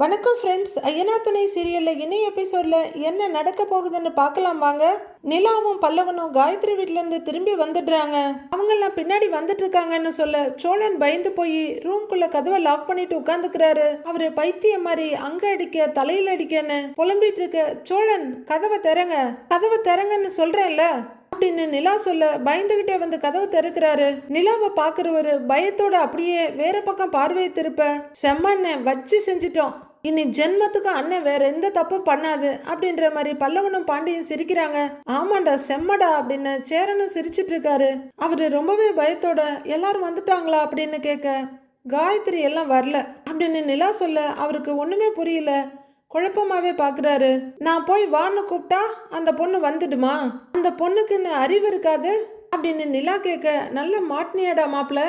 வணக்கம் ஃப்ரெண்ட்ஸ் ஐயனா துணை சீரியலில் இணைய எபிசோடில் என்ன நடக்க போகுதுன்னு பார்க்கலாம் வாங்க. நிலாவும் பல்லவனும் காயத்ரி வீட்டிலேருந்து திரும்பி வந்துடுறாங்க. அவங்கெல்லாம் பின்னாடி வந்துட்டு இருக்காங்கன்னு சொல்ல சோழன் பயந்து போய் ரூம்குள்ள கதவை லாக் பண்ணிட்டு உட்காந்துக்கிறாரு அவரு பைத்தியம் மாதிரி அங்க அடிக்க தலையில அடிக்கன்னு புலம்பிட்டு இருக்க சோழன் கதவை திறங்க கதவை திறங்கன்னு சொல்றேன்ல? அப்படின்னு நிலா சொல்ல பயந்துகிட்டே வந்து கதவு திறக்கிறாரு. நிலாவை பாக்குறவரு பயத்தோட அப்படியே வேற பக்கம் பார்வையை திருப்ப செம்மண்ண வச்சு செஞ்சிட்டோம். இனி ஜென்மத்துக்கு அண்ணன் வேற எந்த தப்பும் பண்ணாது அப்படின்ற மாதிரி பல்லவனும் பாண்டியும் சிரிக்கிறாங்க. ஆமாண்டா செம்மடா அப்படின்னு சேரனும் சிரிச்சிட்டு இருக்காரு. அவரு ரொம்பவே பயத்தோட எல்லாரும் வந்துட்டாங்களா? அப்படின்னு கேட்க காயத்ரி எல்லாம் வரல. அப்படின்னு நிலா சொல்ல அவருக்கு ஒண்ணுமே புரியல. குழப்பமாவே பாக்குறாரு. நான் போய் வான்னு கூப்பிட்டா அந்த பொண்ணு வந்துடுமா? அந்த பொண்ணுக்குன்னு அறிவு இருக்காது? அப்படின்னு நிலா கேட்க நல்ல மாட்டினியாடா மாப்பிள.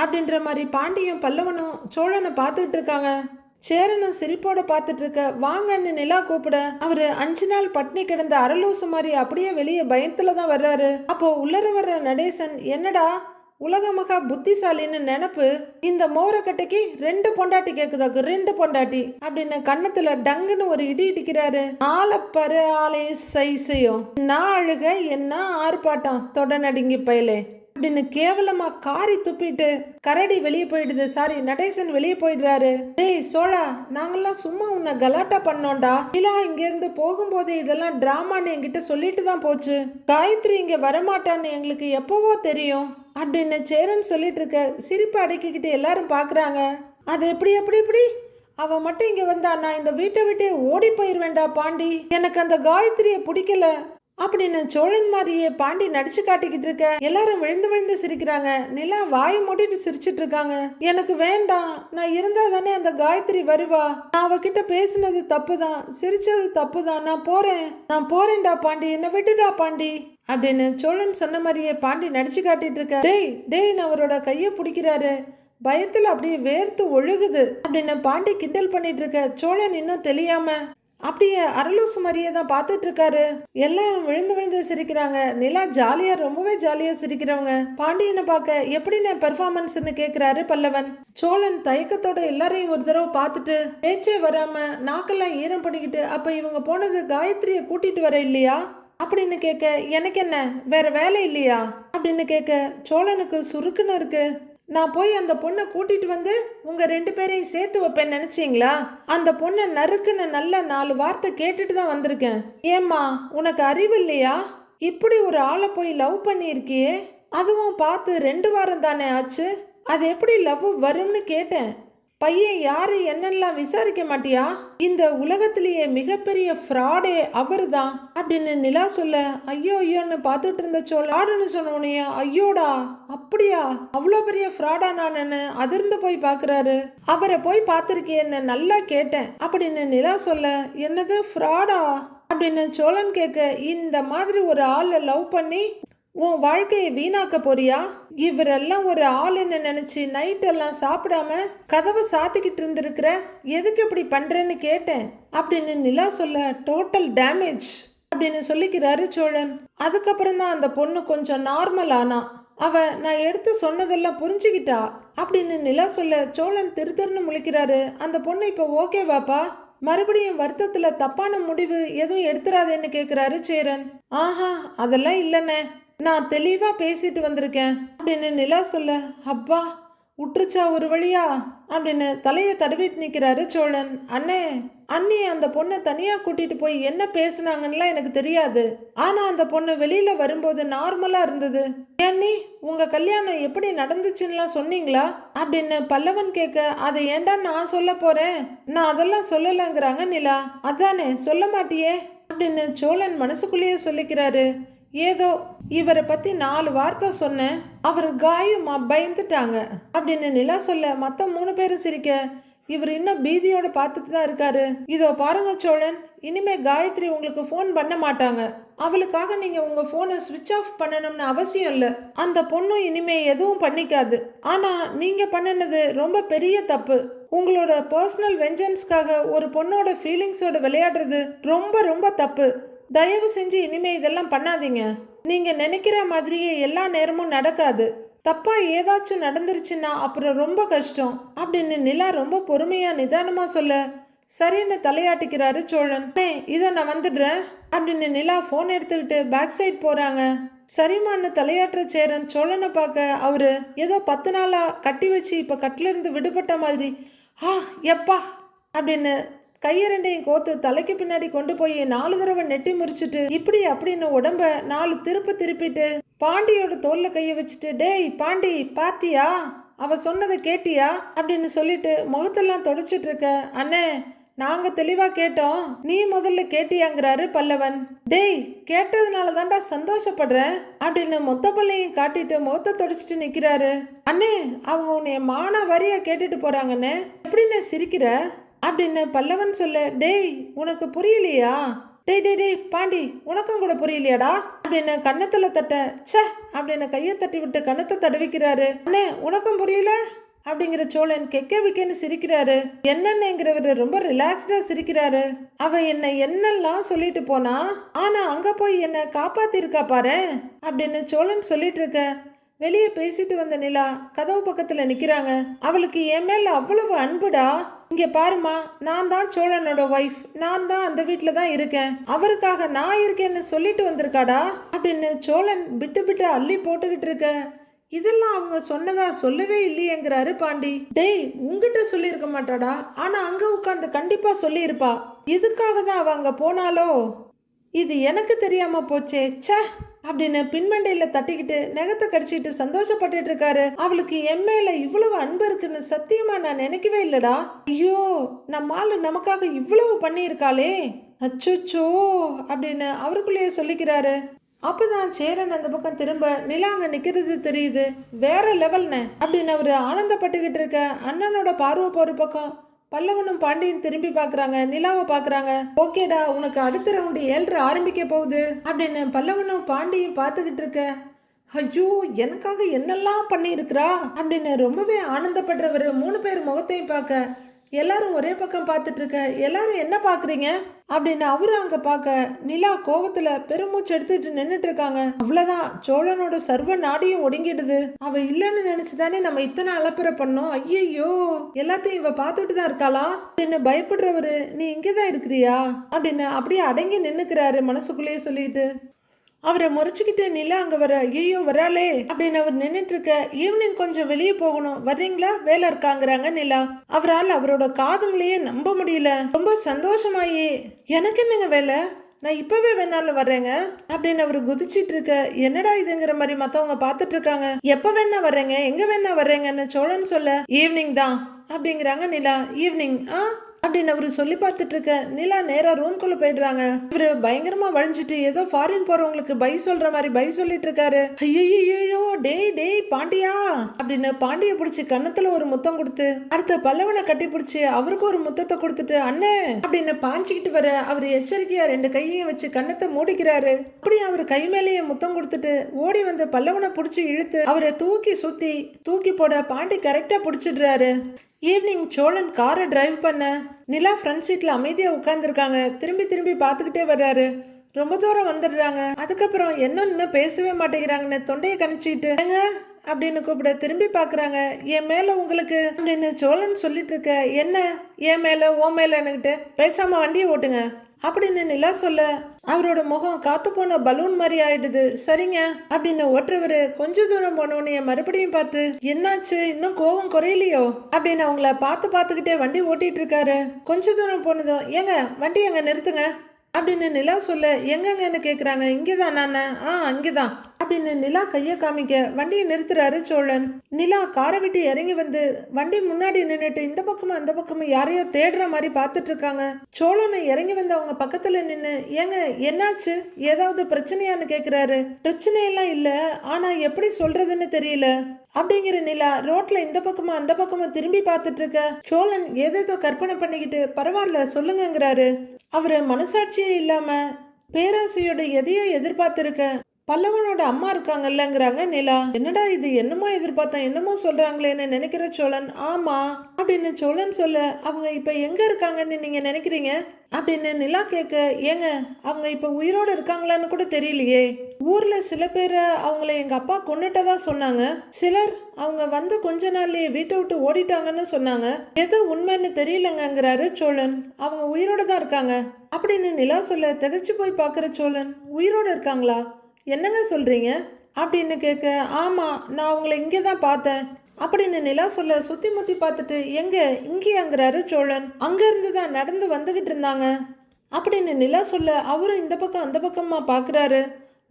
அப்படின்ற மாதிரி பாண்டியும் பல்லவனும் சோழனை பார்த்துட்டு இருக்காங்க. சேரனும் சிரிப்போட பார்த்துட்டு இருக்க வாங்கன்னு நிலா கூப்பிட. அவரு அஞ்சு நாள் பட்னி கிடந்த அரலூசு மாதிரி அப்படியே வெளியே பயத்துல தான் வர்றாரு. அப்போ உள்ளர வர்ற நடேசன் என்னடா? உலகமகா புத்திசாலின்னு நினப்பு? இந்த மோரக்கட்டைக்கு ரெண்டு பொண்டாட்டி கேக்குதாக்கு ரெண்டு பொண்டாட்டி? அப்படின்னு கண்ணத்துல டங்குன்னு ஒரு இடி இடிக்கிறாரு. ஆளப்பரு ஆலை சைசையும். நான் அழுக என்ன ஆர்ப்பாட்டம்? தொட நடுங்கி பயலே. அப்படின்னு கேவலமா காரி துப்பிட்டு கரடி வெளியே போயிடுது சாரி. நடேசன் வெளியே போயிடுறாரு. டேய் சோழா நாங்கெல்லாம் சும்மா உன்னை கலாட்டா பண்ணோம்டா. இல்லா இங்க இருந்து போகும்போது இதெல்லாம் டிராமான்னு என்கிட்ட சொல்லிட்டு தான் போச்சு. காயத்ரி இங்க வரமாட்டான்னு எங்களுக்கு எப்பவோ தெரியும். அப்படின்னு சேரன் சொல்லிட்டு இருக்க சிரிப்பு அடக்கிக்கிட்டு எல்லாரும் பாக்குறாங்க. அது எப்படி எப்படி எப்படி? அவ மட்டும் இங்க வந்தா நான் இந்த வீட்டை விட்டே ஓடி போயிருவேண்டா பாண்டி. எனக்கு அந்த காயத்ரிய பிடிக்கல. அப்படின்னு சோழன் மாதிரியே பாண்டி நடிச்சு காட்டிக்கிட்டு இருக்க எல்லாரும் விழுந்து விழுந்து சிரிக்கிறாங்க. நிலா வாய் மூடிட்டு சிரிச்சிட்டு இருக்காங்க. எனக்கு வேண்டாம். நான் இருந்தா தானே அந்த காயத்ரி வருவா. நான் அவகிட்ட பேசினது தப்பு தான் சிரிச்சது தப்பு தான் நான் போறேன். நான் போறேன்டா பாண்டி. என்னை விட்டுடா பாண்டி. அப்படின்னு சோழன் சொன்ன மாதிரியே பாண்டி நடிச்சு காட்டிட்டு இருக்க. டேய் டேய் நான் அவரோட கையை பிடிக்கிறாரு. பயத்துல அப்படியே வேர்த்து ஒழுகுது. அப்படின்னு பாண்டி கிண்டல் பண்ணிட்டு இருக்க. சோழன் இன்னும் தெரியாம அப்படியே அரலூசு மாதிரியே தான் பார்த்துட்டு இருக்காரு எல்லாரும் விழுந்து விழுந்து சிரிக்கிறாங்க. நிலா ஜாலியா ரொம்பவே ஜாலியா சிரிக்கிறவங்க. பாண்டியனை பார்க்க எப்படின்னு பெர்ஃபார்மன்ஸ்னு கேட்கிறாரு பல்லவன். சோழன் தயக்கத்தோட எல்லாரையும் ஒரு தடவை பார்த்துட்டு பேச்சே வராம நாக்கெல்லாம் ஈரம் பண்ணிக்கிட்டு அப்ப இவங்க போனது காயத்ரியை கூட்டிட்டு வர இல்லையா? அப்படின்னு கேட்க எனக்கு என்ன? வேற வேலை இல்லையா? அப்படின்னு கேட்க சோழனுக்கு சுருக்குன்னு இருக்கு. நான் போய் அந்த பொண்ணை கூட்டிட்டு வந்து உங்கள் ரெண்டு பேரையும் சேர்த்து வைப்பேன் நினச்சிங்களா? அந்த பொண்ணை நறுக்குன்னு நல்ல நாலு வார்த்தை கேட்டுட்டு தான் வந்திருக்கேன். ஏம்மா உனக்கு அறிவு இல்லையா? இப்படி ஒரு ஆளை போய் லவ் பண்ணியிருக்கியே. அதுவும் பார்த்து ரெண்டு வாரம் தானே ஆச்சு? அது எப்படி லவ் வரும்னு கேட்டேன். பையன் யாரு என்னெல்லாம் விசாரிக்க மாட்டியா? இந்த உலகத்திலேயே மிகப்பெரிய ஃப்ராடே அவர் தான் அப்படின்னு நிலா சொல்ல ஐயோ ஐயோன்னு பார்த்துட்டு இருந்த சொல்ல ஃப்ராடுன்னு சொன்னோனே ஐயோடா அப்படியா? அவ்வளோ பெரிய ஃப்ராடா நானு அதிர்ந்து போய் பார்க்கறாரு. அவரை போய் பார்த்துருக்கேன்னு நல்லா கேட்டேன் அப்படின்னு நிலா சொல்ல என்னது ஃப்ராடா அப்படின்னு சோழன் கேட்க இந்த மாதிரி ஒரு ஆளை லவ் பண்ணி உன் வாழ்க்கையை வீணாக்க போறியா? இவரெல்லாம் ஒரு ஆள் நினைச்சு நினச்சி நைட்டெல்லாம் சாப்பிடாம கதவை சாத்திக்கிட்டு இருந்திருக்கிற? எதுக்கு இப்படி பண்றேன்னு கேட்டேன். அப்படின்னு நிலா சொல்ல டோட்டல் டேமேஜ் அப்படின்னு சொல்லிக்கிறாரு சோழன். அதுக்கப்புறம் தான் அந்த பொண்ணு கொஞ்சம் நார்மல் ஆனா அவ நான் எடுத்து சொன்னதெல்லாம் புரிஞ்சுக்கிட்டா? அப்படின்னு நிலா சொல்ல சோழன் திருத்தருன்னு முழிக்கிறாரு. அந்த பொண்ணு இப்போ ஓகேவாப்பா மறுபடியும் வருத்தத்தில் தப்பான முடிவு எதுவும் எடுத்துறாதேன்னு கேட்குறாரு சேரன். ஆஹா அதெல்லாம் இல்லைண்ணே. நான் தெளிவாக பேசிட்டு வந்திருக்கேன். அப்படின்னு நிலா சொல்ல அப்பா உற்றுச்சா ஒரு வழியா? அப்படின்னு தலையை தடவிட்டு நிற்கிறாரு சோழன். அண்ணே அண்ணி அந்த பொண்ணை தனியாக கூட்டிட்டு போய் என்ன பேசுனாங்கன்னுலாம் எனக்கு தெரியாது. ஆனால் அந்த பொண்ணு வெளியில் வரும்போது நார்மலாக இருந்தது. ஏன்னி உங்கள் கல்யாணம் எப்படி நடந்துச்சுன்னுலாம் சொன்னீங்களா? அப்படின்னு பல்லவன் கேட்க அதை ஏண்டா நான் சொல்ல போகிறேன் நான் அதெல்லாம் சொல்லலைங்கிறாங்க நிலா. அதானே சொல்ல மாட்டியே? அப்படின்னு சோழன் மனசுக்குள்ளேயே சொல்லிக்கிறாரு. ஏதோ இவரை பத்தி நாலு வார்த்தை சொன்னேன் அவர் காயமா பயந்துட்டாங்க. அப்படின்னு நிலா சொல்ல மற்ற மூணு பேரும் சிரிக்க இவர் இன்னும் பீதியோட பார்த்துட்டு தான் இருக்காரு. இதோ பாருங்க சோழன் இனிமே காயத்ரி உங்களுக்கு ஃபோன் பண்ண மாட்டாங்க. அவளுக்காக நீங்க உங்க போனை சுவிட்ச் ஆஃப் பண்ணணும்னு அவசியம் இல்லை. அந்த பொண்ணும் இனிமே எதுவும் பண்ணிக்காது. ஆனா நீங்க பண்ணினது ரொம்ப பெரிய தப்பு. உங்களோட பர்சனல் வெஞ்சன்ஸ்க்காக ஒரு பொண்ணோட ஃபீலிங்ஸோட விளையாடுறது ரொம்ப ரொம்ப தப்பு. தயவு செஞ்சு இனிமே இதெல்லாம் பண்ணாதீங்க. நீங்க நினைக்கிற மாதிரியே எல்லா நேரமும் நடக்காது. தப்பா ஏதாச்சும் நடந்துருச்சுன்னா அப்புறம் ரொம்ப கஷ்டம். அப்படின்னு நிலா ரொம்ப பொறுமையா நிதானமா சொல்ல சரின்னு தலையாட்டிக்கிறாரு சோழன். "அண்ணே, இதோ நான் வந்துடுறேன். அப்படின்னு நிலா ஃபோன் எடுத்துக்கிட்டு பேக் சைட் போறாங்க. சரிமான்னு தலையாட்டுற சேரன் சோழனை பார்க்க அவரு ஏதோ பத்து நாளா கட்டி வச்சு இப்ப கட்டிலிருந்து விடுபட்ட மாதிரி. ஆ எப்பா? அப்படின்னு கையை ரெண்டையும் கோத்து தலைக்கு பின்னாடி கொண்டு போய் நாலு தடவை நெட்டி முறிச்சிட்டு இப்படி அப்படின்னு உடம்ப நாலு திருப்பு திருப்பிட்டு பாண்டியோட தோல்ல கையை வச்சுட்டு டேய் பாண்டி பாத்தியா? அவ சொன்னதை கேட்டியா? அப்படின்னு சொல்லிட்டு முகத்தெல்லாம் தொடச்சிட்டு இருக்க. அண்ணே நாங்க தெளிவா கேட்டோம். நீ முதல்ல கேட்டியாங்கிறாரு பல்லவன். டேய் கேட்டதுனால தான்டா சந்தோஷப்படுறேன் அப்படின்னு மொத்த பள்ளையும் காட்டிட்டு முகத்தை தொடச்சிட்டு நிக்கிறாரு. அண்ணே அவங்க உன்னைய மான வரியா கேட்டுட்டு போறாங்கண்ணே. எப்படிண்ணே சிரிக்கிற? அப்படின்னு பல்லவன் சொல்ல டேய் உனக்கு புரியலையா? டேய் டேய் டேய் பாண்டி உனக்கும் கூட புரியலையாடா? அப்படின்னு கன்னத்துல தட்ட ச்சே அப்படின்னு கையை தட்டி விட்டு கன்னத்தை தடவிக்கிறாரு. அண்ணே உனக்கும் புரியல? அப்படிங்கிற சோழன் கெக்க விக்கன்னு சிரிக்கிறாரு. என்னென்னங்கிறவரு ரொம்ப ரிலாக்ஸ்டா சிரிக்கிறாரு. அவ என்னை என்னெல்லாம் சொல்லிட்டு போனா ஆனா அங்க போய் என்ன காப்பாத்திருக்கா பாரு? அப்படின்னு சோழன் சொல்லிட்டு இருக்க வெளியே பேசிட்டு வந்த நிலா கதவு பக்கத்துல நிக்கிறாங்க. அவளுக்கு என் மேல அவ்வளவு அன்புடா? இங்கே பாருமா நான் தான் சோழனோட ஒய்ஃப் நான் தான் அந்த வீட்டில் தான் இருக்கேன். அவருக்காக நான் இருக்கேன்னு சொல்லிட்டு வந்திருக்காடா? அப்படின்னு சோழன் விட்டு விட்டு அள்ளி போட்டுக்கிட்டு இருக்க. இதெல்லாம் அவங்க சொன்னதா சொல்லவே இல்லையேங்கிறாரு பாண்டி. டேய் உங்ககிட்ட சொல்லியிருக்க மாட்டாடா. ஆனா அங்க உட்காந்து கண்டிப்பா சொல்லியிருப்பா. எதுக்காக தான் அவ அங்க போனாலோ இது எனக்கு தெரியாம போச்சே ச்சே அப்படின்னு பின்மண்டையில தட்டிக்கிட்டு நெகத்தை கடிச்சிட்டு சந்தோஷப்பட்டுட்டு இருக்காரு. அவளுக்கு என் மேல இவ்வளவு அன்பு இருக்குன்னு சத்தியமா நான் நினைக்கவே இல்லடா. ஐயோ நம்ம ஆளு நமக்காக இவ்வளவு பண்ணியிருக்காளே. அச்சோச்சோ அப்படின்னு அவருக்குள்ளேயே சொல்லிக்கிறாரு. அப்பதான் சேரன் அந்த பக்கம் திரும்ப நிலாங்க நிற்கிறது நிக்கிறது தெரியுது. வேற லெவல்னு அப்படின்னு அவரு ஆனந்தப்பட்டுக்கிட்டு இருக்க அண்ணனோட பார்வை போற பக்கம். பல்லவனும் பாண்டியன் திரும்பி பாக்குறாங்க நிலாவை பாக்குறாங்க ஓகேடா உனக்கு அடுத்த ரவுண்டு ஏழ்ரை ஆரம்பிக்க போகுது அப்படின்னு பல்லவனும் பாண்டியும் பார்த்துக்கிட்டு இருக்க. ஐயோ எனக்காக என்னெல்லாம் பண்ணியிருக்கிறா அப்படின்னு ரொம்பவே ஆனந்தப்படுறவர் மூணு பேர் முகத்தையும் பார்க்க. எல்லாரும் ஒரே பக்கம் பார்த்துட்டு இருக்க. எல்லாரும் என்ன பார்க்குறீங்க? அப்படின்னு அவரு அங்க பார்க்க நிலா கோவத்துல பெருமூச்சு எடுத்துட்டு நின்னுட்டு இருக்காங்க. அவ்வளவுதான். சோழனோட சர்வ நாடியும் ஒடுங்கிடுது. அவ இல்லைன்னு நினைச்சுதானே நம்ம இத்தனை அலப்பறை பண்ணோம். ஐயையோ எல்லாத்தையும் இவ பார்த்துட்டு தான் இருக்காளா? அப்படின்னு பயப்படுறவரு நீ இங்கதான் இருக்கிறியா? அப்படின்னு அப்படியே அடங்கி நின்னுக்கிறாரு மனசுக்குள்ளேயே சொல்லிட்டு. அவரை முறைச்சிக்கிட்டு நிலா அங்க வர ஐயோ வராளே அப்படின்னு அவர் நின்றுட்டு இருக்க ஈவினிங் கொஞ்சம் வெளியே போகணும். வர்றீங்களா? வேலை இருக்காங்கிறாங்க நிலா அவரால் அவரோட காதுங்களையே நம்ப முடியல. ரொம்ப சந்தோஷமாயி. எனக்கு என்னங்க வேலை? நான் இப்பவே வேணாலும் வர்றேங்க அப்படின்னு அவர் குதிச்சிட்டு இருக்க என்னடா இதுங்கிற மாதிரி மத்தவங்க பாத்துட்டு இருக்காங்க எப்ப வேணா வர்றேங்க. எங்க வேணா வர்றேங்கன்னு சோழன் சொல்ல ஈவினிங் தான் அப்படிங்கிறாங்க நிலா ஈவினிங் ஆ? அப்படின்னு அவரு சொல்லி பார்த்துட்டு இருக்க நிலா நேரா ரூம்குள்ள போயிடுறாங்க. இவரு பயங்கரமா வழிஞ்சிட்டு ஏதோ ஃபாரின் போறவங்களுக்கு பை சொல்ற மாதிரி பை சொல்லிட்டு இருக்காரு ஐயோ டேய் டேய் பாண்டியா! அப்படின்னு பாண்டிய பிடிச்சி கன்னத்துல ஒரு முத்தம் கொடுத்து அடுத்த பல்லவனை கட்டி பிடிச்சி அவருக்கு ஒரு முத்தத்தை கொடுத்துட்டு அண்ணே! அப்படின்னு பாஞ்சிக்கிட்டு வர அவர் எச்சரிக்கையா ரெண்டு கையையும் வச்சு கன்னத்தை மூடிக்கிறாரு. அப்படி அவர் கை மேலேயே முத்தம் கொடுத்துட்டு ஓடி வந்து பல்லவனை பிடிச்சி இழுத்து அவரை தூக்கி சுத்தி தூக்கி போட பாண்டி கரெக்டா பிடிச்சிடுறாரு. ஈவினிங் சோழன் காரை டிரைவ் பண்ண. நிலா ஃப்ரண்ட் சீட்ல அமைதியாக உட்காந்துருக்காங்க திரும்பி திரும்பி பார்த்துக்கிட்டே வர்றாரு. ரொம்ப தூரம் வந்துடுறாங்க. அதுக்கப்புறம் என்னன்னு பேசவே மாட்டேங்கிறாங்கன்னு தொண்டையை கணிச்சிக்கிட்டு ஏங்க? அப்படின்னு கூப்பிட திரும்பி பார்க்குறாங்க. என் மேலே உங்களுக்கு அப்படின்னு சோழன் சொல்லிட்டு இருக்க என்ன? என் மேலே ஓ மேலன்னுக்கிட்டு பேசாமல் வண்டியை ஓட்டுங்க. அப்படின்னு நிலா சொல்ல அவரோட முகம் காத்து போன பலூன் மாதிரி ஆயிடுது. சரிங்க அப்படின்னு ஓட்டுறவரு கொஞ்ச தூரம் போனோடனே மறுபடியும் பார்த்து என்னாச்சு? இன்னும் கோவம் குறையலையோ? அப்படின்னு அவங்கள பார்த்து பார்த்துக்கிட்டே வண்டி ஓட்டிட்டு இருக்காரு. கொஞ்ச தூரம் போனதும் ஏங்க வண்டி அங்க நிறுத்துங்க. அப்படின்னு நிலா சொல்ல எங்கங்கன்னு கேட்குறாங்க இங்கே தான் நான். ஆ அங்கதான். அப்படின்னு நிலா கையை காமிக்க வண்டியை நிறுத்துறாரு சோழன். நிலா காரை விட்டு இறங்கி வந்து வண்டி முன்னாடி நின்னுட்டு இந்த பக்கமும் அந்த பக்கமும் யாரையோ தேடுற மாதிரி பார்த்துட்டு இருக்காங்க. சோழனை இறங்கி வந்து அவங்க பக்கத்துல நின்னு ஏங்க என்னாச்சு? ஏதாவது பிரச்சனையான்னு கேக்குறாரு. பிரச்சனையெல்லாம் இல்ல ஆனா எப்படி சொல்றதுன்னு தெரியல. அப்படிங்கிற நிலா ரோட்ல இந்த பக்கமா அந்த பக்கமா திரும்பி பார்த்துட்டு இருக்க. சோழன் ஏதேதோ கற்பனை பண்ணிக்கிட்டு பரவாயில்ல சொல்லுங்கங்கிறாரு. அவரு மனசாட்சியே இல்லாம பேராசையோட எதையோ எதிர்பார்த்திருக்க. பல்லவனோட அம்மா இருக்காங்கல்லங்கிறாங்க நிலா. என்னடா இது? என்னமோ எதிர்பார்த்தேன் என்னமோ சொல்றாங்களேன்னு நினைக்கிற சோழன்? ஆமா. அப்படின்னு சோழன் சொல்ல அவங்க இப்ப எங்க இருக்காங்கன்னு நீங்க நினைக்கிறீங்க? அப்படின்னு நிலா கேட்க ஏங்க அவங்க இப்ப உயிரோட இருக்காங்களான்னு கூட தெரியலையே. ஊர்ல சில பேர் அவங்கள எங்க அப்பா கொண்டுட்டதா சொன்னாங்க. சிலர் அவங்க வந்த கொஞ்ச நாள்லயே வீட்டை விட்டு ஓடிட்டாங்கன்னு சொன்னாங்க. எது உண்மைன்னு தெரியலங்கங்கிறாரு சோழன். அவங்க உயிரோட தான் இருக்காங்க. அப்படின்னு நிலா சொல்ல திகச்சு போய் பார்க்குற சோழன் உயிரோட இருக்காங்களா? என்னங்க சொல்கிறீங்க அப்படின்னு கேட்க ஆமாம் நான் அவங்கள இங்கே தான் பார்த்தேன். அப்படின்னு நிலா சொல்ல சுற்றி முற்றி பார்த்துட்டு எங்கே? இங்கேயாங்கிறாரு சோழன். அங்கேருந்து தான் நடந்து வந்துக்கிட்டு இருந்தாங்க. அப்படின்னு நிலா சொல்ல அவரும் இந்த பக்கம் அந்த பக்கமாக பார்க்குறாரு.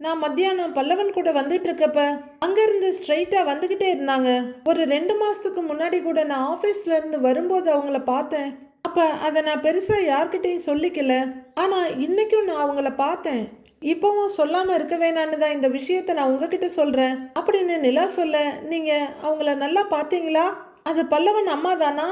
நான் மத்தியானம் பல்லவன் கூட வந்துட்டு இருக்கப்ப அங்கேருந்து ஸ்ட்ரைட்டாக வந்துக்கிட்டே இருந்தாங்க. ஒரு ரெண்டு மாதத்துக்கு முன்னாடி கூட நான் ஆஃபீஸ்லேருந்து வரும்போது அவங்கள பார்த்தேன். அப்போ அதை நான் பெருசாக யார்கிட்டயும் சொல்லிக்கல. ஆனால் இன்றைக்கும் நான் அவங்கள பார்த்தேன். இப்போவும் சொல்லாம இருக்க வேணான்னு தான் இந்த விஷயத்த நான் உங்ககிட்ட சொல்றேன். அப்படின்னு நிலா சொல்ல நீங்க அவங்கள நல்லா பார்த்தீங்களா? அது பல்லவன் அம்மா தானா?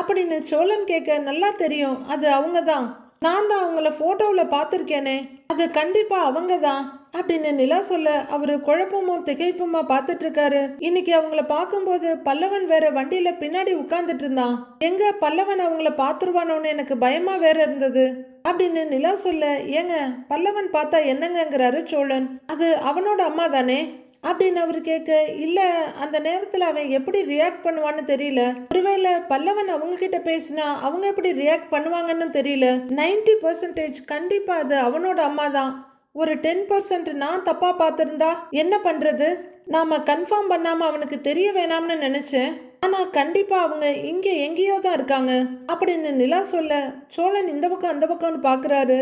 அப்படின்னு சோழன் கேட்க நல்லா தெரியும். அது அவங்க தான். நான் தான் அவங்கள போட்டோவில் பார்த்துருக்கேனே. அது கண்டிப்பாக அவங்க தான். அப்படின்னு நிலா சொல்ல அவர் குழப்பமும் திகைப்புமா பார்த்துட்டு இருக்காரு இன்னைக்கு அவங்கள பார்க்கும்போது பல்லவன் வேற வண்டியில பின்னாடி உட்காந்துட்டு இருந்தான். எங்க பல்லவன் அவங்கள பார்த்துருவானோன்னு எனக்கு பயமா வேற இருந்தது. அப்படின்னு நிலா சொல்ல ஏங்க பல்லவன் பார்த்தா என்னங்கங்கிறாரு சோழன். அது அவனோட அம்மா தானே? அப்படின்னு அவர் கேட்க இல்ல அந்த நேரத்துல அவன் எப்படி ரியாக்ட் பண்ணுவான்னு தெரியல. ஒருவேளை பல்லவன் அவங்க கிட்ட பேசினா அவங்க எப்படி ரியாக்ட் பண்ணுவாங்கன்னு தெரியல. 90% பர்சன்டேஜ் கண்டிப்பா அது அவனோட அம்மா தான். ஒரு டென் பர்சன்ட் நான் தப்பாக பார்த்துருந்தா என்ன பண்ணுறது நாம் கன்ஃபார்ம் பண்ணாமல் அவனுக்கு தெரிய வேணாம்னு நினச்சேன். ஆனால் கண்டிப்பாக அவங்க இங்கே எங்கேயோ தான் இருக்காங்க. அப்படின்னு நிலா சொல்ல சோழன் இந்த பக்கம் அந்த பக்கம்னு பார்க்குறாரு.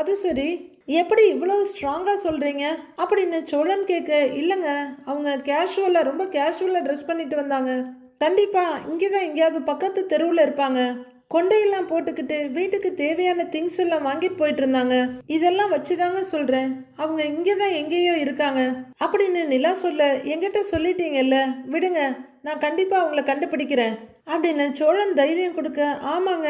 அது சரி எப்படி இவ்வளோ ஸ்ட்ராங்காக சொல்கிறீங்க அப்படின்னு சோழன் கேட்க இல்லைங்க அவங்க கேஷுவலாக ரொம்ப கேஷுவலாக ட்ரெஸ் பண்ணிட்டு வந்தாங்க. கண்டிப்பாக இங்கே தான் எங்கேயாவது பக்கத்து தெருவில் இருப்பாங்க. கொண்டையெல்லாம் போட்டுக்கிட்டு வீட்டுக்கு தேவையான திங்ஸ் எல்லாம் வாங்கிட்டு போயிட்டு இருந்தாங்க இதெல்லாம் வச்சுதாங்க சொல்றேன். அவங்க இங்கே தான் எங்கேயோ இருக்காங்க. அப்படின்னு நிலா சொல்ல என்கிட்ட சொல்லிட்டீங்கல்ல விடுங்க நான் கண்டிப்பா அவங்கள கண்டுபிடிக்கிறேன். அப்படின்னு சோழன் தைரியம் கொடுக்க ஆமாங்க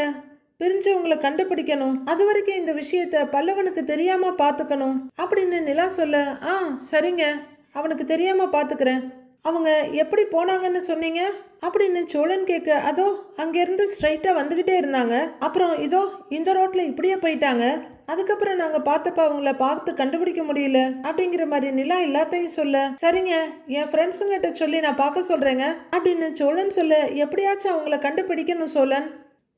பிரிஞ்சவங்களை கண்டுபிடிக்கணும். அது வரைக்கும் இந்த விஷயத்த பல்லவனுக்கு தெரியாம பாத்துக்கணும். அப்படின்னு நிலா சொல்ல ஆ சரிங்க அவனுக்கு தெரியாம பாத்துக்கிறேன். அவங்க எப்படி போனாங்கன்னு சொன்னீங்க? அப்படின்னு சோழன் கேட்க அதோ அங்கேருந்து ஸ்ட்ரைட்டாக வந்துக்கிட்டே இருந்தாங்க. அப்புறம் இதோ இந்த ரோட்டில் இப்படியே போயிட்டாங்க. அதுக்கப்புறம் நாங்கள் பார்த்தப்ப அவங்கள பார்த்து கண்டுபிடிக்க முடியல. அப்படிங்கிற மாதிரி நிலா எல்லாத்தையும் சொல்ல சரிங்க என் ஃப்ரெண்ட்ஸுங்கிட்ட சொல்லி நான் பார்க்க சொல்கிறேங்க அப்படின்னு சோழன் சொல்ல எப்படியாச்சும் அவங்கள கண்டுபிடிக்கணும் சோழன்.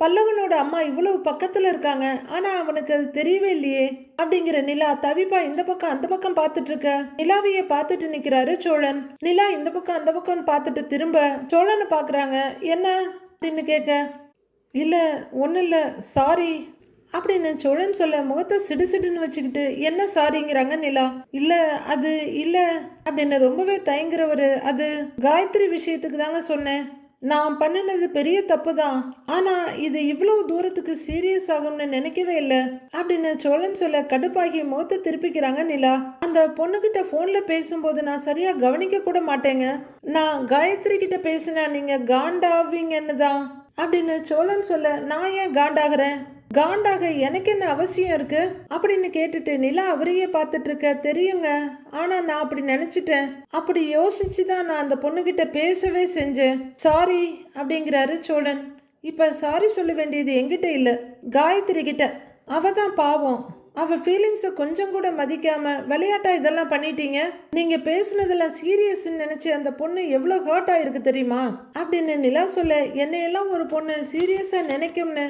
பல்லவனோட அம்மா இவ்வளவு பக்கத்தில் இருக்காங்க. ஆனால் அவனுக்கு அது தெரியவே இல்லையே. அப்படிங்கிற நிலா தவிப்பா இந்த பக்கம் அந்த பக்கம் பார்த்துட்டு இருக்க. நிலாவையே பார்த்துட்டு நிற்கிறாரு சோழன். நிலா இந்த பக்கம் அந்த பக்கம் பார்த்துட்டு திரும்ப சோழனை பார்க்குறாங்க. என்ன அப்படின்னு கேட்க இல்லை ஒன்றும் இல்லை சாரி அப்படின்னு சோழன் சொல்ல முகத்தை சிடு சிடுன்னு வச்சுக்கிட்டு என்ன சாரிங்கிறாங்க நிலா? இல்லை அது இல்லை அப்படின்னு ரொம்பவே தயங்குறவர் அது. காயத்ரி விஷயத்துக்கு தாங்க சொன்னேன். நான் பண்ணினது பெரிய தப்பு தான் ஆனால் இது இவ்வளவு தூரத்துக்கு சீரியஸ் ஆகும்னு நினைக்கவே இல்லை. அப்படின்னு சோழன் சொல்ல கடுப்பாகி முகத்தை திருப்பிக்கிறாங்க நிலா. அந்த பொண்ணுகிட்ட ஃபோனில் பேசும்போது நான் சரியாக கவனிக்க கூட மாட்டேங்க. நான் காயத்ரி கிட்ட பேசினா நீங்கள் காண்டாவீங்கன்னு தான் அப்படின்னு சோழன் சொல்ல நான் ஏன் காண்டாகிறேன்? காண்டாக எனக்கு என்ன அவசியம் இருக்கு? அப்படின்னு கேட்டுட்டு நிலா அவரையே பார்த்துட்டு இருக்க தெரியுங்க. ஆனா நான் அப்படி நினைச்சிட்டேன். அப்படி யோசிச்சு தான் நான் அந்த பொண்ணுகிட்ட பேசவே செஞ்சேன். சாரி அப்படிங்கிறாரு சோழன். இப்ப சாரி சொல்ல வேண்டியது எங்கிட்ட இல்ல. காயத்ரி கிட்ட. அவ தான் பாவம். அவ ஃபீலிங்ஸை கொஞ்சம் கூட மதிக்காம விளையாட்டா இதெல்லாம் பண்ணிட்டீங்க? நீங்க பேசுனதெல்லாம் சீரியஸ்ன்னு நினைச்சு அந்த பொண்ணு எவ்வளோ ஹர்ட் ஆயிருக்கு தெரியுமா? அப்படின்னு நிலா சொல்ல என்னையெல்லாம் ஒரு பொண்ணு சீரியஸா நினைக்கும்னு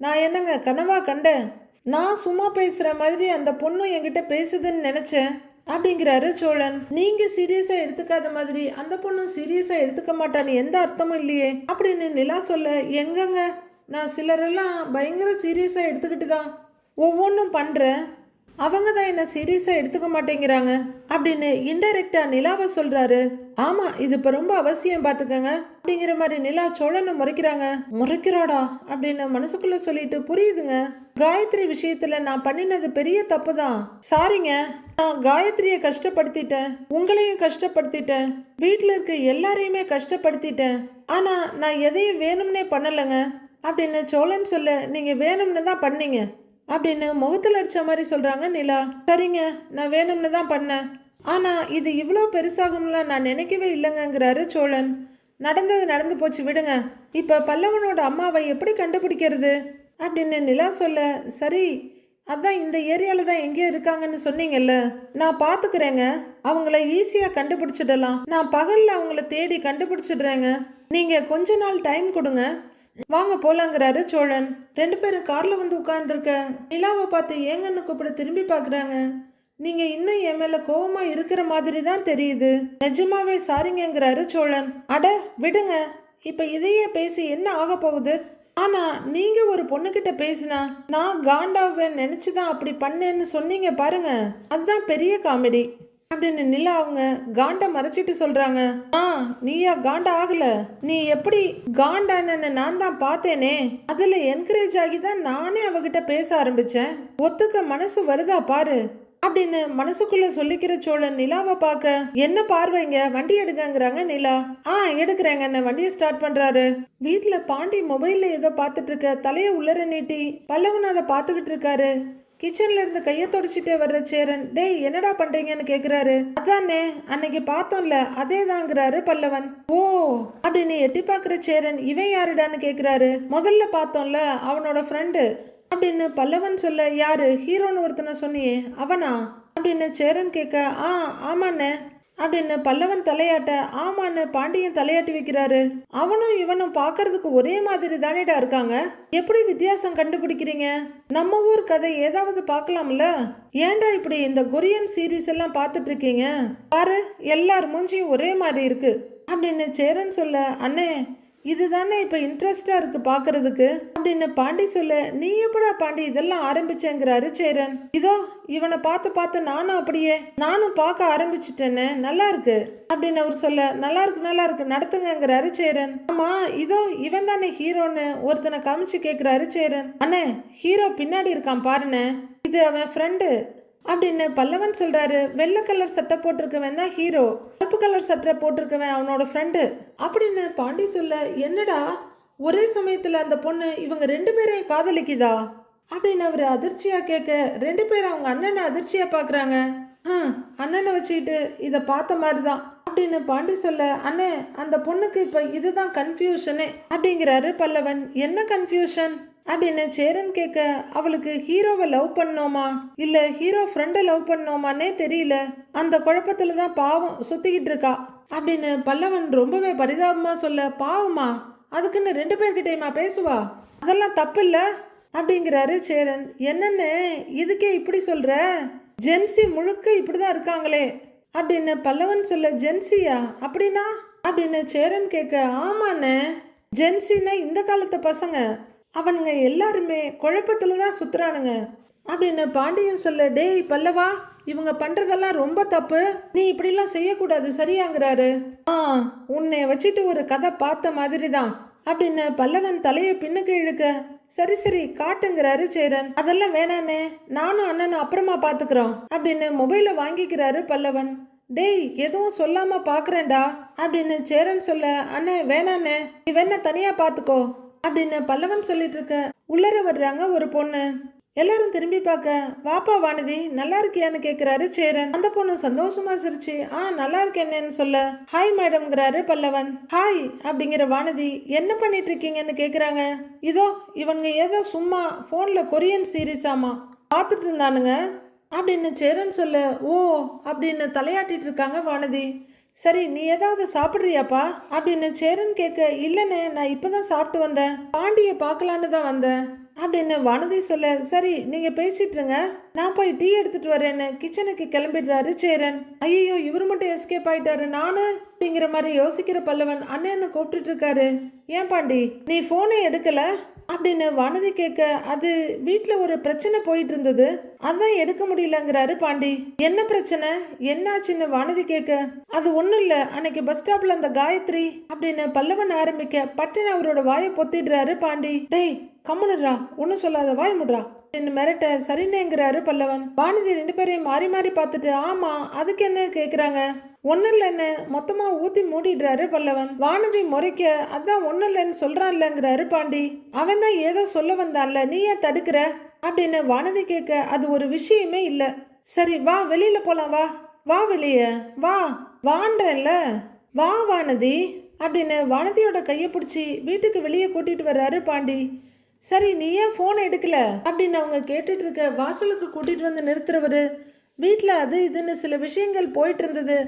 நான் என்னங்க கனவா கண்டேன்? நான் சும்மா பேசுகிற மாதிரி அந்த பொண்ணு என்கிட்ட பேசுதுன்னு நினச்சேன். அப்படிங்கிறாரு சோழன். நீங்க சீரியஸா எடுத்துக்காத மாதிரி அந்த பொண்ணும் சீரியஸா எடுத்துக்க மாட்டான்னு எந்த அர்த்தமும் இல்லையே. அப்படின்னு நிலா சொல்ல எங்கங்க? நான் சிலரெல்லாம் பயங்கர சீரியஸா எடுத்துக்கிட்டு தான் ஒவ்வொன்றும் பண்ணுறேன் அவங்க தான் என்ன சீரியஸாக எடுத்துக்க மாட்டேங்கிறாங்க அப்படின்னு இன்டெரக்டாக நிலாவை சொல்கிறாரு ஆமாம் இது இப்போ ரொம்ப அவசியம் பார்த்துக்கங்க அப்படிங்கிற மாதிரி நிலா சோழனை முறைக்கிறாங்க. முறைக்கிறாடா அப்படின்னு மனசுக்குள்ளே சொல்லிட்டு புரியுதுங்க. காயத்ரி விஷயத்தில் நான் பண்ணினது பெரிய தப்பு தான் சாரிங்க நான் காயத்ரியை கஷ்டப்படுத்திட்டேன். உங்களையும் கஷ்டப்படுத்திட்டேன். வீட்டில் இருக்க எல்லாரையுமே கஷ்டப்படுத்திட்டேன். ஆனால் நான் எதையும் வேணும்னே பண்ணலைங்க. அப்படின்னு சோழன் சொல்ல நீங்கள் வேணும்னு தான் பண்ணீங்க. அப்படின்னு முகத்தில் அடித்த மாதிரி சொல்கிறாங்க நிலா. சரிங்க நான் வேணும்னு தான் பண்ணேன். ஆனால் இது இவ்வளோ பெருசாகும்ல நான் நினைக்கவே இல்லைங்கங்கிறாரு சோழன். நடந்தது நடந்து போச்சு விடுங்க. இப்போ பல்லவனோட அம்மாவை எப்படி கண்டுபிடிக்கிறது? அப்படின்னு நிலா சொல்ல சரி அதான் இந்த ஏரியாவில் தான் எங்கேயோ இருக்காங்கன்னு சொன்னீங்கல்ல. நான் பார்த்துக்கிறேங்க அவங்கள ஈஸியாக கண்டுபிடிச்சிடலாம். நான் பகலில் அவங்கள தேடி கண்டுபிடிச்சிடுறேங்க. நீங்கள் கொஞ்ச நாள் டைம் கொடுங்க. வாங்க போலாங்கிறாரு சோழன். ரெண்டு பேரும் கார்ல வந்து உட்கார்ந்துருக்க. நிலாவை பார்த்து ஏங்கன்னு கூப்பிட திரும்பி பாக்குறாங்க நீங்க இன்னும் என் மேல கோவமா இருக்கிற மாதிரி தான் தெரியுது. நிஜமாவே சாரிங்கிறாரு சோழன். அட விடுங்க. இப்ப இதையே பேசி என்ன ஆக போகுது? ஆனா நீங்க ஒரு பொண்ணுகிட்ட பேசினா நான் காண்டாவேன் நினைச்சுதான் அப்படி பண்ணேன்னு சொன்னீங்க பாருங்க. அதுதான் பெரிய காமெடி. அப்படின்னு நிலா அவங்க காண்டா மறைச்சிட்டு சொல்றாங்க. ஆ நீயா காண்டா ஆகல. நீ எப்படி காண்டானன்னு நான் தான் பார்த்தேனே. அதுல என்கரேஜ் ஆகி தான் நானே அவகிட்ட பேச ஆரம்பிச்சேன். ஒத்துக்க மனசு வருதா பாரு அப்படின்னு மனசுக்குள்ள சொல்லிக்கிற சோழன் நிலாவை பார்க்க என்ன பார்வைங்க? வண்டி எடுக்கங்கிறாங்க நிலா. ஆ எடுக்கிறேங்கன்னு வண்டியை ஸ்டார்ட் பண்றாரு. வீட்டுல பாண்டி மொபைல்ல ஏதோ பார்த்துட்டு இருக்க தலையை உள்ளர நீட்டி பல்லவன் அதை பார்த்துக்கிட்டு இருக்காரு. கிச்சன்ல இருந்து கையை தொடச்சிட்டே வர்ற சேரன் டேய் என்னடா பண்றீங்கன்னு கேக்குறாரு. அதானே அன்னைக்கு பார்த்தோம்ல அதே தாங்கிறாரு பல்லவன். ஓ அப்படின்னு எட்டி பாக்குற சேரன் இவன் யாருடான்னு கேக்குறாரு. முதல்ல பார்த்தோம்ல அவனோட ஃப்ரெண்டு அப்படின்னு பல்லவன் சொல்ல யாரு? ஹீரோன்னு ஒருத்தனை சொன்னியே அவனா? அப்படின்னு சேரன் கேட்க ஆ ஆமாண்ணே. அப்படின்னு பல்லவன் தலையாட்ட ஆமான்னு பாண்டியன் தலையாட்டி வைக்கிறாரு. அவனும் இவனும் பார்க்கறதுக்கு ஒரே மாதிரி தானேடா இருக்காங்க? எப்படி வித்தியாசம் கண்டுபிடிக்கிறீங்க? நம்ம ஊர் கதை ஏதாவது பார்க்கலாம்ல? ஏன்டா இப்படி இந்த கொரியன் சீரீஸ் எல்லாம் பார்த்துட்டு இருக்கீங்க பாரு எல்லார் மூஞ்சியும் ஒரே மாதிரி இருக்கு. அப்படின்னு சேரன் சொல்ல அண்ணே இதுதானே இப்போ இன்ட்ரெஸ்டாக இருக்குது பார்க்குறதுக்கு அப்படின்னு பாண்டி சொல்ல நீ எப்படா பாண்டி இதெல்லாம் ஆரம்பிச்சேங்கிறாரு சேரன். இதோ இவனை பார்த்து பார்த்து நானும் அப்படியே நானும் பார்க்க ஆரம்பிச்சிட்டேன்னு நல்லா இருக்கு. அப்படின்னு அவர் சொல்ல நல்லா இருக்கு நல்லா இருக்கு நடத்துங்கிறாரு சேரன். ஆமா இதோ இவன் தானே ஹீரோன்னு ஒருத்தனை காமிச்சு கேட்குறாரு சேரன். அண்ணே ஹீரோ பின்னாடி இருக்கான் பாருண்ணே. இது அவன் ஃப்ரெண்டு அப்படின்னு பல்லவன் சொல்றாரு. வெள்ளை கலர் சட்டை போட்டிருக்கவன் தான் ஹீரோ கருப்பு கலர் சட்டை போட்டிருக்கவன் அவனோட ஃப்ரெண்டு அப்படின்னு பாண்டி சொல்ல என்னடா? ஒரே சமயத்துல அந்த பொண்ணு இவங்க ரெண்டு பேரையும் காதலிக்குதா? அப்படின்னு அவர் அதிர்ச்சியா கேட்க ரெண்டு பேரும் அவங்க அண்ணனை அதிர்ச்சியா பாக்குறாங்க. ஹம், அண்ணனை வச்சுக்கிட்டு இதை பார்த்த மாதிரி தான் அப்படின்னு பாண்டி சொல்ல அண்ணே அந்த பொண்ணுக்கு இப்ப இதுதான் கன்ஃபியூஷனே அப்படிங்கிறாரு பல்லவன். என்ன கன்ஃபியூஷன் அப்படின்னு சேரன் கேட்க அவளுக்கு ஹீரோவை லவ் பண்ணோமா? இல்ல ஹீரோ ஃப்ரெண்டை லவ் பண்ணோமானே தெரியல. அந்த குழப்பத்துல தான் பாவம் சுத்திக்கிட்டு இருக்கா. அப்படின்னு பல்லவன் ரொம்பவே பரிதாபமா சொல்ல பாவமா? அதுக்குன்னு ரெண்டு பேர்கிட்டயுமா பேசுவா? அதெல்லாம் தப்பு இல்ல அப்படிங்கிறாரு சேரன். என்னன்னு இதுக்கே இப்படி சொல்ற? ஜென்சி முழுக்க இப்படிதான் இருக்காங்களே. அப்படின்னு பல்லவன் சொல்ல ஜென்சியா அப்படின்னா? அப்படின்னு சேரன் கேட்க ஆமாண்ணே. ஜென்சின்னா இந்த காலத்து பசங்க. அவனுங்க எல்லாருமே குழப்பத்தில் தான் சுற்றுறானுங்க அப்படின்னு பாண்டியன் சொல்ல டேய் பல்லவா இவங்க பண்ணுறதெல்லாம் ரொம்ப தப்பு. நீ இப்படிலாம் செய்யக்கூடாது சரியாங்கிறாரு. ஆ உன்னை வச்சுட்டு ஒரு கதை பார்த்த மாதிரி தான் அப்படின்னு பல்லவன் தலையை பின்னுக்கு இழுக்க சரி சரி காட்டுங்கிறாரு சேரன். அதெல்லாம் வேணானே நானும் அண்ணனும் அப்புறமா பார்த்துக்கிறோம் அப்படின்னு மொபைலை வாங்கிக்கிறாரு பல்லவன். டேய் எதுவும் சொல்லாம பாக்குறேன்டா. அப்படின்னு சேரன் சொல்ல அண்ணே வேணாண்ணே நீ வேணா தனியா பாத்துக்கோ. அப்படின்னு பல்லவன் சொல்லிட்டு இருக்க. உள்ளர வர்றாங்க ஒரு பொண்ணு. எல்லாரும் திரும்பி பார்க்க வாப்பா வானதி நல்லா இருக்கியான்னு கேக்குறாரு சேரன். அந்த பொண்ணு சந்தோஷமா சிரிச்சு ஆ நல்லா இருக்கேன்னு சொல்ல. ஹாய் மேடம்ங்கிறாரு பல்லவன். ஹாய் அப்படிங்கிற வானதி என்ன பண்ணிட்டு இருக்கீங்கன்னு கேக்குறாங்க. இதோ இவங்க ஏதோ சும்மா போன்ல கொரியன் சீரீஸ் ஆமா பார்த்துட்டு இருந்தானுங்க. அப்படின்னு சேரன் சொல்ல ஓ அப்படின்னு தலையாட்டிட்டு இருக்காங்க வானதி. சரி நீ ஏதாவது சாப்பிட்றியாப்பா? அப்படின்னு சேரன் கேட்க இல்லைண்ணே நான் இப்போ தான் சாப்பிட்டு வந்தேன். பாண்டியை பார்க்கலான்னு தான் வந்தேன். அப்படின்னு வானதி சொல்ல சரி நீங்கள் பேசிட்டுருங்க. நான் போய் டீ எடுத்துட்டு வரேன்னு கிச்சனுக்கு கிளம்பிடுறாரு சேரன். ஐயோ இவர் மட்டும் எஸ்கேப் ஆயிட்டாரு நானு? அப்படிங்கிற மாதிரி யோசிக்கிற பல்லவன் அண்ணன்னு கூப்பிட்டுட்டு இருக்காரு. ஏன் பாண்டி நீ ஃபோனை எடுக்கல? அப்படின்னு வானதி கேட்க அது வீட்டில் ஒரு பிரச்சனை போயிட்டு இருந்தது அதான் எடுக்க முடியலங்கிறாரு பாண்டி. என்ன பிரச்சனை? என்னாச்சுன்னு வானதி கேட்க அது ஒன்றும் இல்லை. அன்னைக்கு பஸ் ஸ்டாப்ல அந்த காயத்ரி அப்படின்னு பல்லவன் ஆரம்பிக்க பட்டுன்னு அவரோட வாயை பொத்திடுறாரு பாண்டி. டேய் கம்முனுடுறா ஒன்றும் சொல்லாத வாய் முடுறா. அப்படின்னு மிரட்ட சரினேங்கிறாரு பல்லவன். வானதி ரெண்டு பேரையும் மாறி மாறி பார்த்துட்டு ஆமா அதுக்கு என்ன கேட்குறாங்க ஒன்றும் இல்லைன்னு மொத்தமா ஊத்தி மூடிடுறாரு பல்லவன். வானதி முறைக்க அதான் ஒன்றும் இல்லைன்னு சொல்றான்லங்கிறாரு பாண்டி. அவன் தான் ஏதோ சொல்ல வந்தான்ல நீ ஏன் தடுக்கிற? அப்படின்னு வானதி கேட்க அது ஒரு விஷயமே இல்ல. சரி வா வெளியில போலாம் வா. வா வெளியே. வா. வான்றேன்ல. வா வானதி. அப்படின்னு வானதியோட கையை பிடிச்சி வீட்டுக்கு வெளியே கூட்டிட்டு வர்றாரு பாண்டி. சரி நீ ஏன் ஃபோன் எடுக்கல? அப்படின்னு அவங்க கேட்டுட்டு இருக்க வாசலுக்கு கூட்டிட்டு வந்து நிறுத்துறவரு. வீட்டில் அது இதுன்னு சில விஷயங்கள் போயிட்டு இருந்தது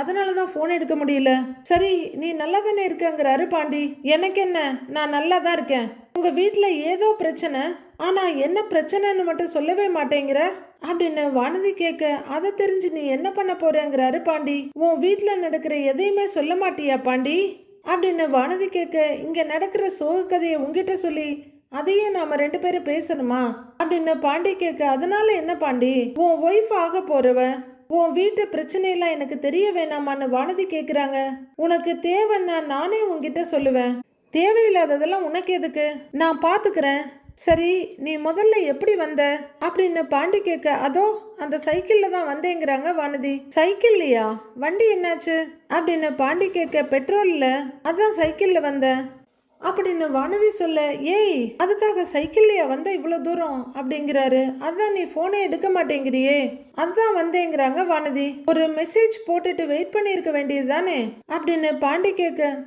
அதனால தான் ஃபோன் எடுக்க முடியல. சரி நீ நல்லா தானே இருக்கங்கிறாரு பாண்டி. எனக்கு என்ன நான் நல்லா தான் இருக்கேன். உங்கள் வீட்டில் ஏதோ பிரச்சனை. ஆனால் என்ன பிரச்சனைன்னு மட்டும் சொல்லவே மாட்டேங்கிற? அப்படின்னு வானதி கேட்க அதை தெரிஞ்சு நீ என்ன பண்ண போறேங்கிறாரு பாண்டி. உன் வீட்டில் நடக்கிற எதையுமே சொல்ல மாட்டியா பாண்டி? அப்படின்னு வானதி கேட்க இங்கே நடக்கிற சோக கதையை உங்ககிட்ட சொல்லி அதையே நாம ரெண்டு பேரும் பேசணுமா? அப்படின்னு பாண்டி கேட்க அதனால என்ன பாண்டி? உன் ஒய்ஃப் ஆக போறவன். உன் வீட்டு பிரச்சனையெல்லாம் எனக்கு தெரிய வேணாமான்னு வானதி கேக்குறாங்க. உனக்கு தேவைன்னா நானே உன்கிட்ட சொல்லுவேன். தேவையில்லாததெல்லாம் உனக்கு எதுக்கு? நான் பாத்துக்கிறேன். சரி நீ முதல்ல எப்படி வந்த? அப்படின்னு பாண்டி கேட்க அதோ அந்த சைக்கிள்ல தான் வந்தேங்கிறாங்க வானதி. சைக்கிள்லையா? வண்டி என்னாச்சு? அப்படின்னு பாண்டி கேட்க பெட்ரோல்ல. அதான் சைக்கிள்ல வந்தேன். அப்படின்னு வானதி சொல்ல ஏய் அதுக்காக சைக்கிள்லையா வந்த இவ்வளோ தூரம்? அப்படிங்கிறாரு. அதான் நீ ஃபோனே எடுக்க மாட்டேங்கிறியே. அதுதான் வந்தேங்கிறாங்க வானதி. ஒரு மெசேஜ் போட்டுட்டு வெயிட் பண்ணியிருக்க வேண்டியது தானே? அப்படின்னு பாண்டி கேட்க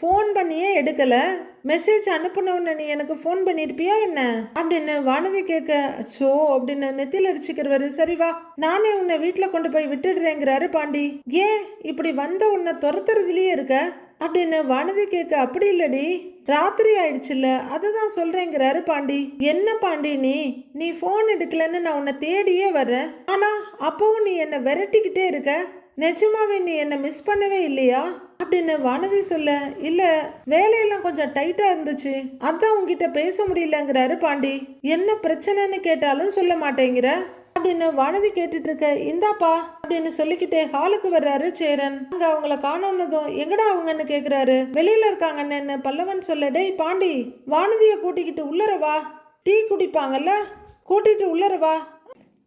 ஃபோன் பண்ணியே எடுக்கல. மெசேஜ் அனுப்புனவுடனே நீ எனக்கு ஃபோன் பண்ணியிருப்பியா என்ன? அப்படின்னு வானதி கேட்க சோ அப்படின்னு நெத்தியில் அடிச்சுக்கிறவரு சரி வா நானே உன்னை வீட்டில் கொண்டு போய் விட்டுடுறேங்கிறாரு பாண்டி. ஏன் இப்படி வந்த உன்னை துரத்துறதுலயே இருக்க? அப்படின்னு வானதி கேட்க அப்படி இல்லடி ராத்திரி ஆயிடுச்சுல்ல அதை தான் சொல்கிறேங்கிறாரு பாண்டி. என்ன பாண்டி நீ? நீ ஃபோன் எடுக்கலன்னு நான் உன்னை தேடியே வர்றேன். ஆனால் அப்போவும் நீ என்னை விரட்டிக்கிட்டே இருக்க. நிஜமாவே நீ என்னை மிஸ் பண்ணவே இல்லையா? அப்படின்னு வானதி சொல்ல இல்லை வேலையெல்லாம் கொஞ்சம் டைட்டாக இருந்துச்சு. அதான் உங்ககிட்ட பேச முடியலங்கிறாரு பாண்டி. என்ன பிரச்சனைன்னு கேட்டாலும் சொல்ல மாட்டேங்கிற. அப்படின்னு வானதி கேட்டுட்டு இருக்க இந்தாப்பா அப்படின்னு சொல்லிக்கிட்டே ஹாலுக்கு வர்றாரு சேரன். அங்க அவங்கள காணோன்னதும் எங்கடா அவங்கன்னு கேக்குறாரு? வெளியில இருக்காங்கன்னு பல்லவன் சொல்ல டேய் பாண்டி வானதிய கூட்டிக்கிட்டு உள்ளரவா டீ குடிப்பாங்கல்ல? கூட்டிட்டு உள்ளரவா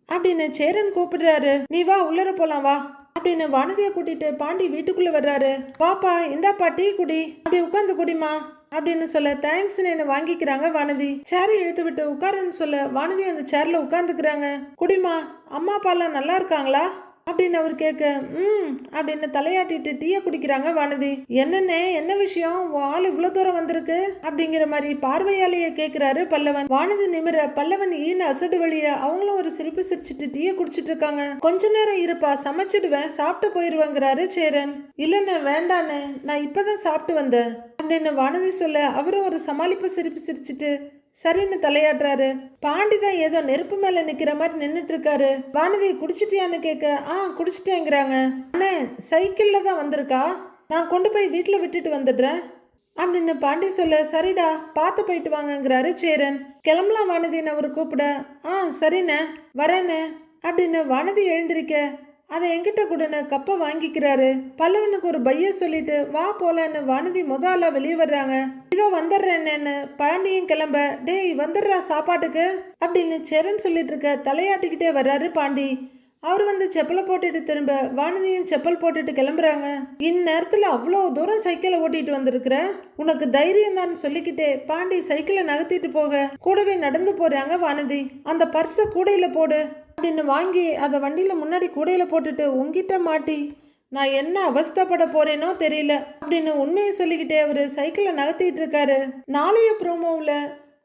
அப்படின்னு சேரன் கூப்பிடுறாரு. நீ வா உள்ளர போலாம் வா. அப்படின்னு வானதியை கூட்டிட்டு பாண்டி வீட்டுக்குள்ள வர்றாரு. பாப்பா இந்தாப்பா டீ குடி. அப்படி உட்காந்து குடிமா அப்படின்னு சொல்ல தேங்க்ஸ்னு என்ன வாங்கிக்கிறாங்க வானதி. சேரை இழுத்து விட்டு உட்காருன்னு சொல்ல வானதி அந்த சேர்ல உட்காந்துக்கிறாங்க குடிமா அம்மா அப்பாலாம் நல்லா இருக்காங்களா? அப்படின்னு அவர் கேட்க ம் அப்படின்னு தலையாட்டிட்டு டீயை குடிக்கிறாங்க வானதி. என்னண்ணே என்ன விஷயம்? ஆள் இவ்வளோ தூரம் வந்திருக்கு? அப்படிங்கிற மாதிரி பார்வையாலேயே கேட்குறாரு பல்லவன். வானதி நிமிர பல்லவன் ஈன அசடு வழிய அவங்களும் ஒரு சிரிப்பு சிரிச்சிட்டு டீயை குடிச்சிட்டு இருக்காங்க. கொஞ்ச நேரம் இருப்பா சமைச்சிடுவேன் சாப்பிட்டு போயிடுவேங்கிறாரு சேரன். இல்லைண்ணே வேண்டாண்ணே நான் இப்போதான் சாப்பிட்டு வந்தேன். அப்படின்னு வானதி சொல்ல அவரும் ஒரு சமாளிப்பு சிரிப்பு சிரிச்சிட்டு சரின்னு தலையாடுறாரு பாண்டி தான் ஏதோ நெருப்பு மேல நிக்கிற மாதிரி நின்னுட்டு இருக்காரு வானதியை குடிச்சிட்டியான்னு கேட்க ஆ குடிச்சிட்டேங்கிறாங்க. அண்ணே சைக்கிள்ல தான் வந்திருக்கா? நான் கொண்டு போய் வீட்டில் விட்டுட்டு வந்துடுறேன். அப்படின்னு பாண்டி சொல்ல சரிடா பார்த்து போயிட்டு வாங்கங்கிறாரு சேரன். கிளம்பலாம் வானதின்னு அவர் கூப்பிட? ஆ சரிண்ணே வரேண்ணே அப்படின்னு வானதி எழுந்திருக்க அதை என்கிட்ட கொடுன்னு கப்பை வாங்கிக்கிறாரு. பல்லவனுக்கு ஒரு பைய சொல்லிட்டு வா போலான்னு வானதி முதல்ல வெளியே வர்றாங்க. இதோ வந்துடுறேன்னு பாண்டியும் கிளம்ப டேய் வந்துடுறா சாப்பாட்டுக்கு? அப்படின்னு செரன் சொல்லிட்டு இருக்க தலையாட்டிக்கிட்டே வர்றாரு பாண்டி. அவர் வந்து செப்பலை போட்டுட்டு திரும்ப வானதியும் செப்பல் போட்டுட்டு கிளம்புறாங்க. இந்நேரத்தில் அவ்வளோ தூரம் சைக்கிளை ஓட்டிட்டு வந்திருக்கிற? உனக்கு தைரியம் தான் சொல்லிக்கிட்டே பாண்டி சைக்கிளை நகர்த்திட்டு போக. கூடவே நடந்து போறாங்க வானதி. அந்த பர்ஸை கூடையில போடு. அப்படின்னு வாங்கி அதை வண்டியில் முன்னாடி கூடையில் போட்டுட்டு உங்ககிட்ட மாட்டி நான் என்ன அவஸ்தப்பட போறேனோ தெரியல அப்படின்னு உண்மையை சொல்லிக்கிட்டே அவர் சைக்கிளை நகர்த்திட்டு இருக்காரு. நாளைய ப்ரோமோவில்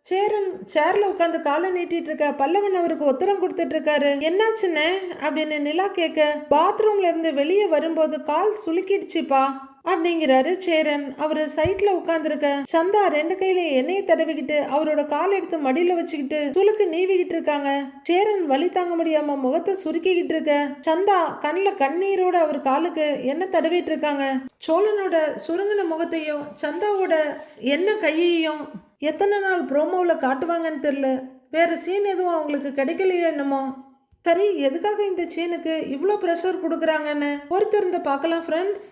சேரன் சேர்ல உட்காந்து காலை நீட்டிட்டு இருக்க பல்லவன் அவருக்கு உத்தரம் கொடுத்துட்டு இருக்காரு. என்னாச்சுன்னு அப்படின்னு நிலா கேட்க பாத்ரூம்ல இருந்து வெளியே வரும்போது கால் சுளுக்கிடுச்சுப்பா. அப்படிங்கிறாரு சேரன். அவர் சைட்ல உட்காந்துருக்க சந்தா ரெண்டு கையில எண்ணெயை தடவிக்கிட்டு அவரோட கால் எடுத்து மடியில வச்சுக்கிட்டு துளுக்கு நீவிக்கிட்டு இருக்காங்க. சேரன் வலி தாங்க முடியாம முகத்தை சுருக்கிக்கிட்டு இருக்க சந்தா கண்ணில் கண்ணீரோட அவர் காலுக்கு எண்ணெய் தடவிட்டு இருக்காங்க. சோழனோட சுருங்கின முகத்தையும் சந்தாவோட எண்ணெய் கையையும் எத்தனை நாள் ப்ரோமோவில் காட்டுவாங்கன்னு தெரில வேற சீன் எதுவும் அவங்களுக்கு கிடைக்கலையோ என்னமோ. சரி எதுக்காக இந்த சீனுக்கு இவ்வளோ ப்ரெஷர் கொடுக்குறாங்கன்னு பொறுத்திருந்து பார்க்கலாம் ஃப்ரெண்ட்ஸ்